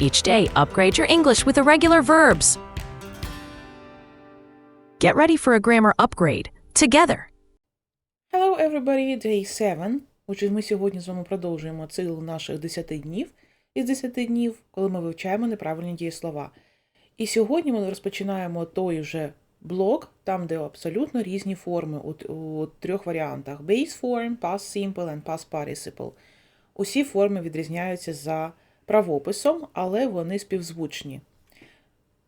Each day, upgrade your English with irregular verbs. Get ready for a grammar upgrade together. Hello everybody, day 7. Отже, ми сьогодні з вами продовжуємо цикл наших 10 днів із 10 днів, коли ми вивчаємо неправильні дієслова. І сьогодні ми розпочинаємо той же блок, там, де абсолютно різні форми у, у трьох варіантах: base form, past simple and past participle. Усі форми відрізняються за правописом, але вони співзвучні.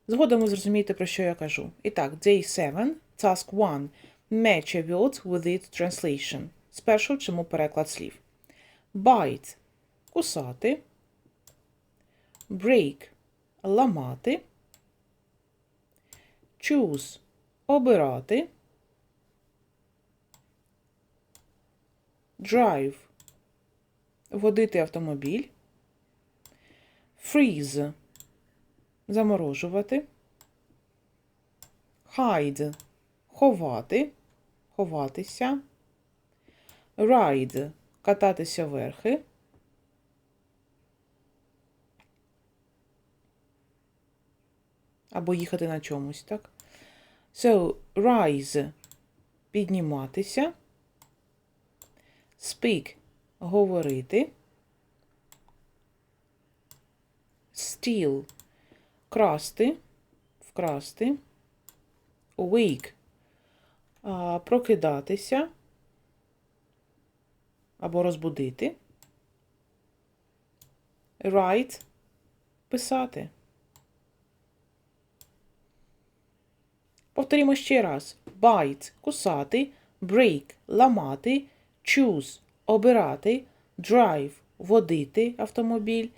Згодом ви зрозумієте, про що я кажу. І так, day 7, task 1. Match a word with its translation. Спершу чому переклад слів. Bite – кусати. Break – ламати. Choose – обирати. Drive – водити автомобіль. Freeze – заморожувати. Hide – ховати, ховатися. Ride – кататися верхи. Або їхати на чомусь, так? So, rise – підніматися. Speak – говорити. Steal – красти, вкрасти. Wake – а, прокидатися. Або розбудити. Write – писати. Повторімо ще раз. Bite – кусати, break – ламати, choose – обирати, drive – водити автомобіль,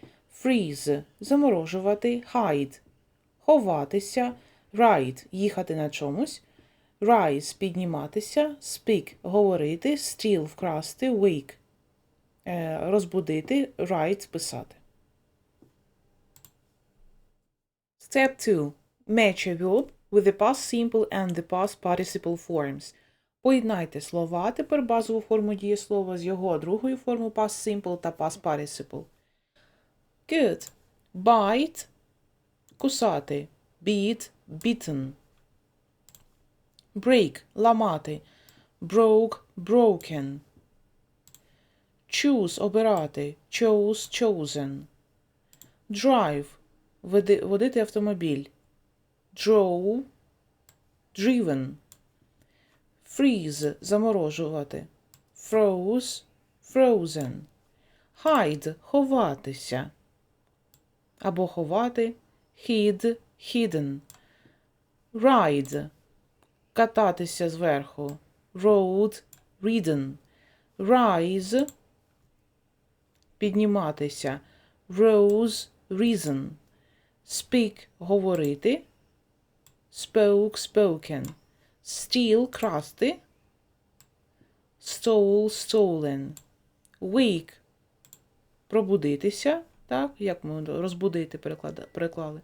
freeze – заморожувати, hide – ховатися, ride – їхати на чомусь, rise – підніматися, speak – говорити, steal – вкрасти, wake е, – розбудити, write – писати. Step 2. Match a verb with the past simple and the past participle forms. Поєднайте слова, тепер базову форму дієслова з його другою формою past simple та past participle. Good. Bite – кусати. Beat – beaten. Break – ламати. Broke – broken. Choose – обирати. Chose – chosen. Drive – водити автомобіль. Drove – driven. Freeze – заморожувати. Froze – frozen. Hide – ховатися. Або ховати. Hid – hidden. Ride – кататися зверху. Road – ridden. Rise – підніматися. Rose – risen. Speak – говорити. Spoke – spoken. Steal – красти. Stole – stolen. Wake – пробудитися. Так, як ми розбудити переклали.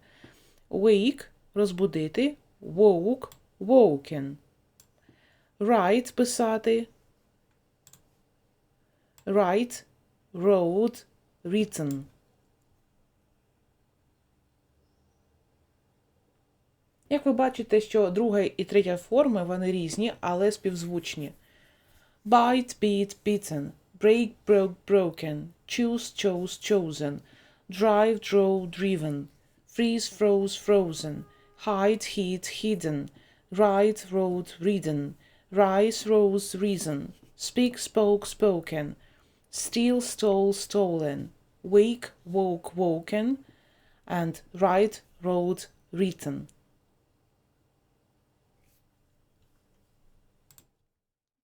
Wake – розбудити. Woke – woken. Write – писати. Write – wrote – written. Як ви бачите, що друга і третя форми, вони різні, але співзвучні. Bite, beat, beaten. Break, broke, broken. Choose, chose, chosen. Drive, drove, driven. Freeze, froze, frozen. Hide, hid, hidden. Ride, rode, ridden. Rise, rose, risen. Speak, spoke, spoken. Steal, stole, stolen. Wake, woke, woken. And write, wrote, written.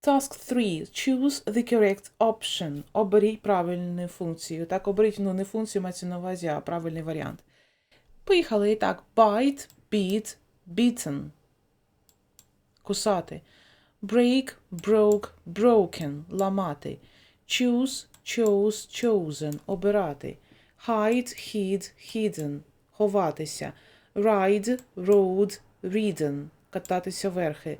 Task 3. Choose the correct option. Оберіть правильну функцію. Так, оберіть, ну, не функцію мається на увазі, а правильний варіант. Поїхали. І так. Bite, beat, beaten. Кусати. Break, broke, broken. Ламати. Choose, chose, chosen. Обирати. Hide, hid, hidden. Ховатися. Ride, rode, ridden. Кататися верхи.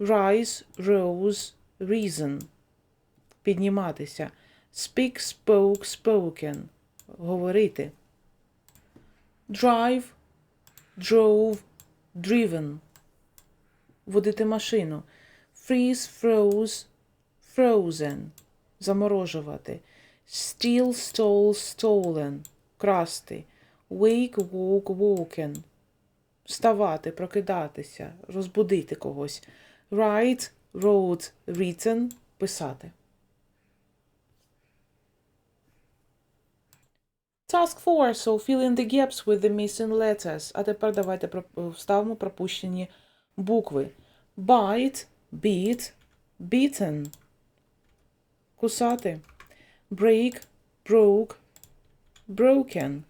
Rise, rose, risen. Підніматися. Speak, spoke, spoken. Говорити. drive, drove, driven. Водити машину. Freeze, froze, frozen. Заморожувати. Steal, stole, stolen. Красти. Wake, walk, woken. Вставати, прокидатися, розбудити когось. Write, wrote, written. Писати. Task 4. So fill in the gaps with the missing letters. А тепер давайте вставимо пропущені букви. Bite, beat, beaten. Кусати. Break, broke, broken.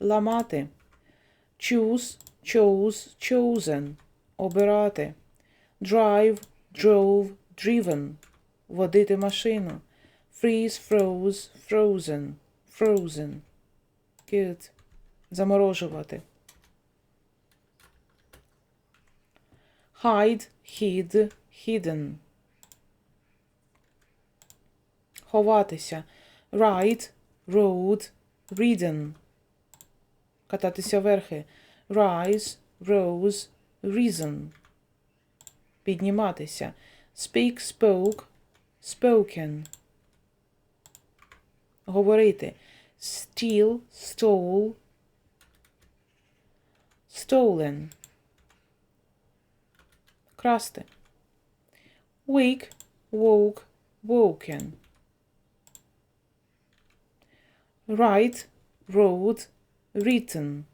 Ламати. Choose, chose, chosen. Обирати. Drive, drove, driven. Водити машину. Freeze, froze, frozen. Frozen. Good. Заморожувати. Hide, hid, hidden. Ховатися. Ride, rode, ridden. Кататися верхи. Rise, rose, risen. Підніматися. Speak, spoke, spoken. Говорити. Steal, stole, stolen. Красти. Wake, woke, woken. Write, wrote, written.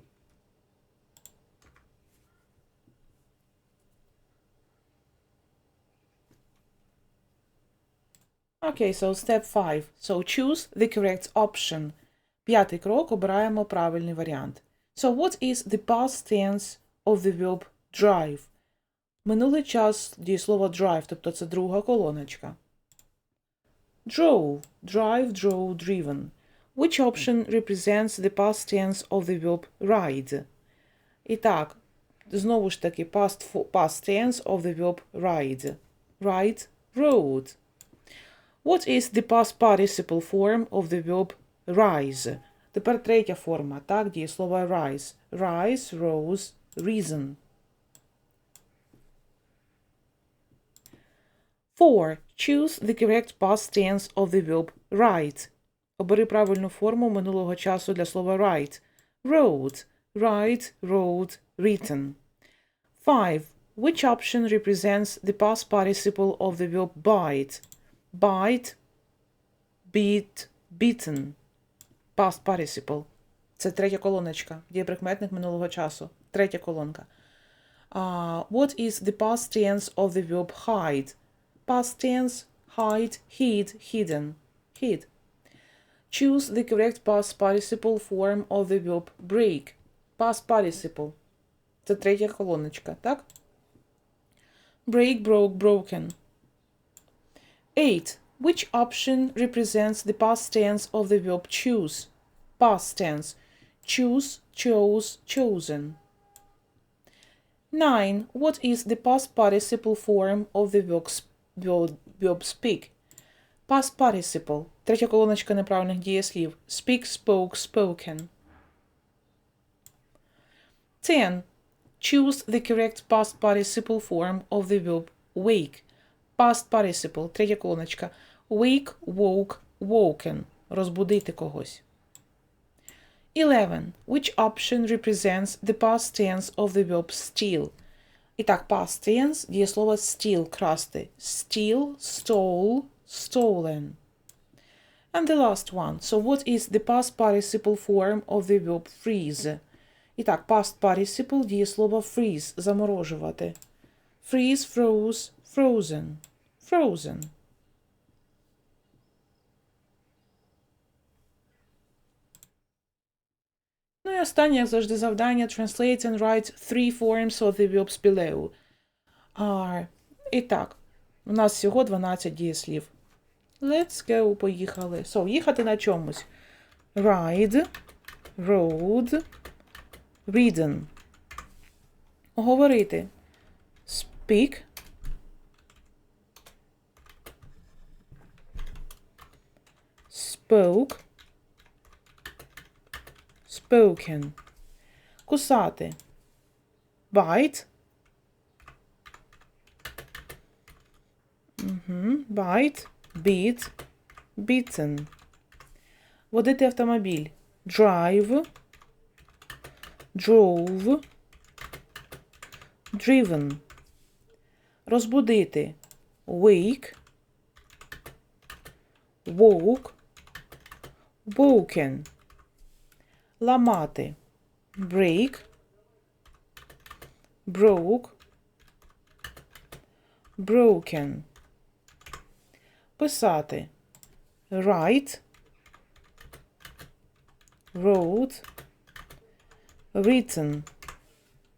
Okay, so step 5. So choose the correct option. П'ятий крок обираємо правильний варіант. So what is the past tense of the verb drive? Минулий час дієслово drive, тобто це друга колоночка. Drove, drive, drove, driven. Which option represents the past tense of the verb ride? І так, знову ж таки, past, fo- past tense of the verb ride. Ride, rode. What is the past participle form of the verb rise? Тепер третя форма, так, дієслова rise. Rise, rose, risen. 4. Choose the correct past tense of the verb write. Обери правильну форму минулого часу для слова write. Wrote, write, wrote, written. 5. Which option represents the past participle of the verb bite? Bite, beat, beaten. Past participle. Це третя колоночка. Дієприкметник минулого часу. Третя колонка. Uh, what is the past tense of the verb hide? Past tense, hide, hid, hidden. Hid. Choose the correct past participle form of the verb break. Past participle. Це третя колоночка, так? Break, broke, broken. 8. Which option represents the past tense of the verb choose? Past tense. Choose, chose, chosen. 9. What is the past participle form of the verb, sp- verb, verb speak? Past participle. Третя колоночка неправильних дієслів. Speak, spoke, spoken. 10. Choose the correct past participle form of the verb wake. Past participle. Третя колоночка. Wake, woke, woken. Розбудити когось. 11. Which option represents the past tense of the verb steal? І так, past tense дієслово steal, красти. Steal, stole, stolen. And the last one. So what is the past participle form of the verb freeze? І так, past participle дієслово freeze, заморожувати. Freeze, froze, frozen. Frozen. Ну і останнє, як завжди, завдання translate and write three forms of the verbs below. А, і так, у нас всього 12 дієслів. Let's go, поїхали. So, їхати на чомусь. Ride, rode, ridden. Говорити. Speak. Spoke. Spoken. Кусати. Bite. Угу. Bite. Beat. Beaten. Водити автомобіль. Drive. Drove. Driven. Розбудити. Wake. Woke. Woken. Ламати. Break. Broke. Broken. Писати. Write. Wrote. Written.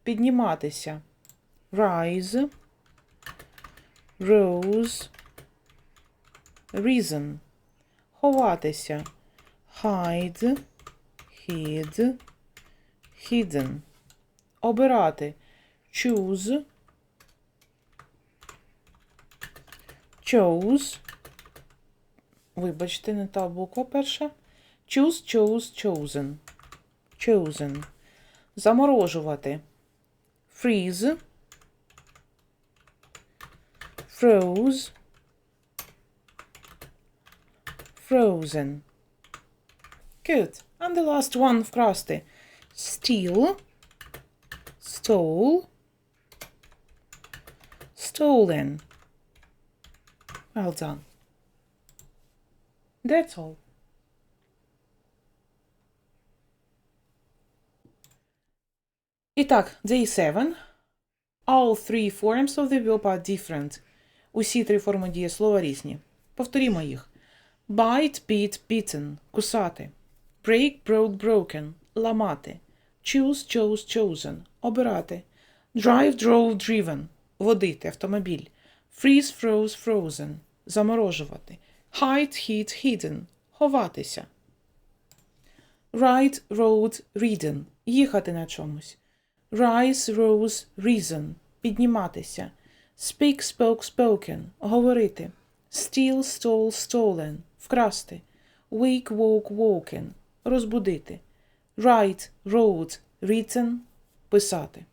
Підніматися. Rise. Rose. Reason. Ховатися. Hide. Hid. Hidden. Обирати. Choose. Chose. Вибачте, не та буква перша. Choose, chose, chosen. Chosen. Заморожувати. Freeze. Froze. Frozen. Good. And the last one вкрасти. Steal. Stole. Stolen. Well done. That's all. І так, day 7. All three forms of the verb are different. Усі три форми дієслова різні. Повторімо їх. Bite, beat, beaten – кусати. Break, broke, broken – ламати. Choose, chose, chosen – обирати. Drive, drove, driven – водити, автомобіль. Freeze, froze, frozen – заморожувати. Hide, hid, hidden – ховатися. Ride, rode, ridden – їхати на чомусь. Rise, rose, reason – підніматися. Speak, spoke, spoken – говорити. Steal, stole, stolen – вкрасти. Wake, woke, woken – розбудити. Write, wrote, written – писати.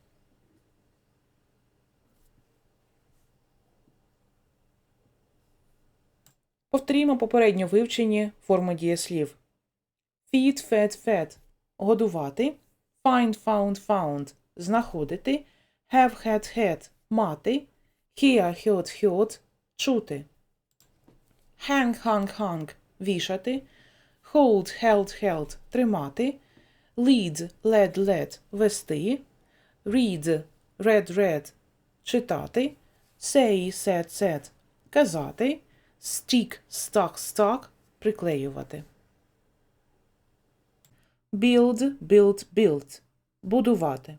Повторімо попередньо вивчені форми дієслів. Feed, fed, fed – годувати. Find, found, found – знаходити. Have, had, had – мати. Hear, heard, heard – чути. Hang, hung, hung – вішати. Hold, held, held – тримати. Lead, led, led – вести. Read, read, read – читати. Say, said, said – казати. Stick, stuck, stuck – приклеювати. Build, built, built – будувати.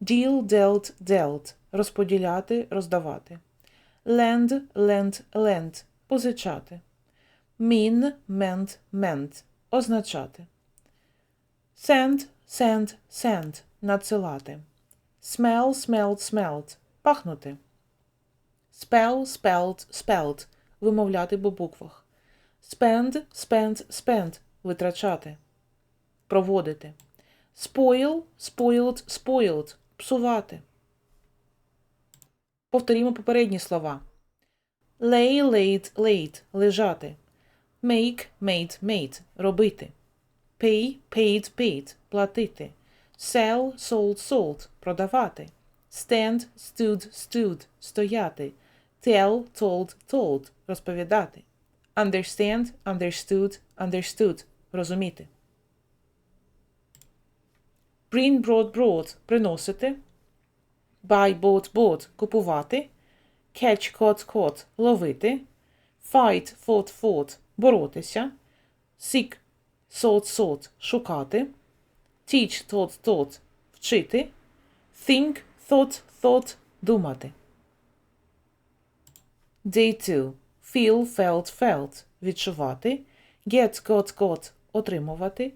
Deal, dealt, dealt – розподіляти, роздавати. Lend, lent, lent – позичати. Meant, meant – означати. Send, send, send – надсилати. Smell, smelled, smelled – пахнути. Spell, spelled, spelled – вимовляти по буквах. Spend, spent, spent – витрачати. Проводити. Spoil, spoiled, spoiled – псувати. Повторімо попередні слова. Lay, laid, laid – лежати. Make, made, made – робити. Pay, paid, paid – платити. Sell, sold, sold – продавати. Stand, stood, stood – стояти. Tell, told, told – розповідати. Understand, understood, understood – розуміти. Bring, brought, brought – приносити. Buy, bought, bought – купувати. Catch, caught, caught – ловити. Fight, fought, fought – боротися. Seek, sought, sought – шукати. Teach, taught, taught – вчити. Think, thought, thought – думати. Day 2. Feel, felt, felt – відчувати. Get, got, got – отримувати.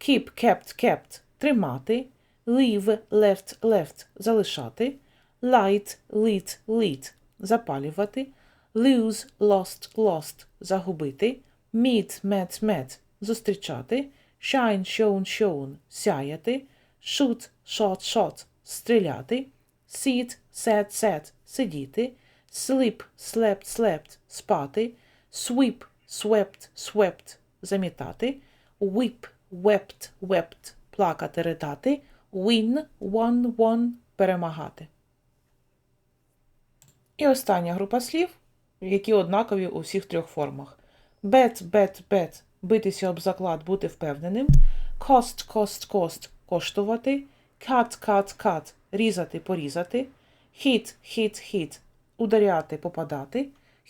Keep, kept, kept – тримати. Leave, left, left – залишати. Light, lit, lit – запалювати. Lose, lost, lost – загубити. Meet, met, met – зустрічати. Shine, shone, shown – сяяти. shoot, shot, shot – стріляти, sit, sat, sat – сидіти, sleep, slept, slept – спати, sweep, swept, swept – замітати, whip, wept, wept – плакати, ридати, win, won, won – перемагати. І остання група слів, які однакові у всіх трьох формах. Bet, bet, bet – битися об заклад, бути впевненим. Cost, cost, cost – коштувати. Cut, cut, cut – різати, порізати. Hit, hit, hit – ударяти, попадати.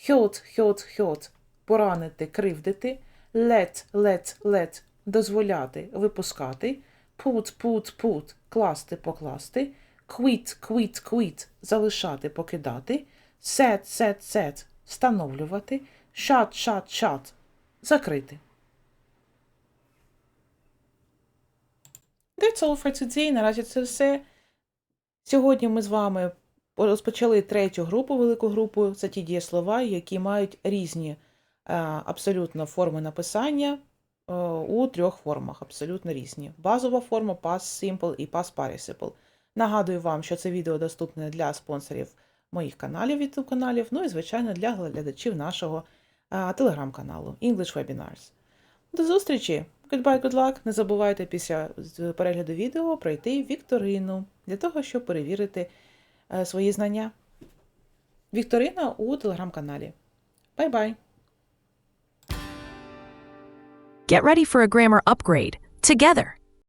Hurt, hurt, hurt – поранити, кривдити. Let, let, let – дозволяти, випускати. Put, put, put – класти, покласти. Quit, quit, quit – залишати, покидати. Set, set, set – встановлювати. Shut, shut, shut – закрити. That's all for today. Наразі це все. Сьогодні ми з вами розпочали третю групу, велику групу. Це ті дієслова, які мають різні е, абсолютно форми написання е, у трьох формах, абсолютно різні. Базова форма past simple і past participle. Нагадую вам, що це відео доступне для спонсорів моїх каналів, youtube каналів, ну і, звичайно, для глядачів нашого телеграм-каналу English Webinars. До зустрічі! Goodbye, good luck! Не забувайте після перегляду відео пройти вікторину для того, щоб перевірити е, свої знання. Вікторина у телеграм-каналі. Бай-бай! Get ready for a grammar upgrade together.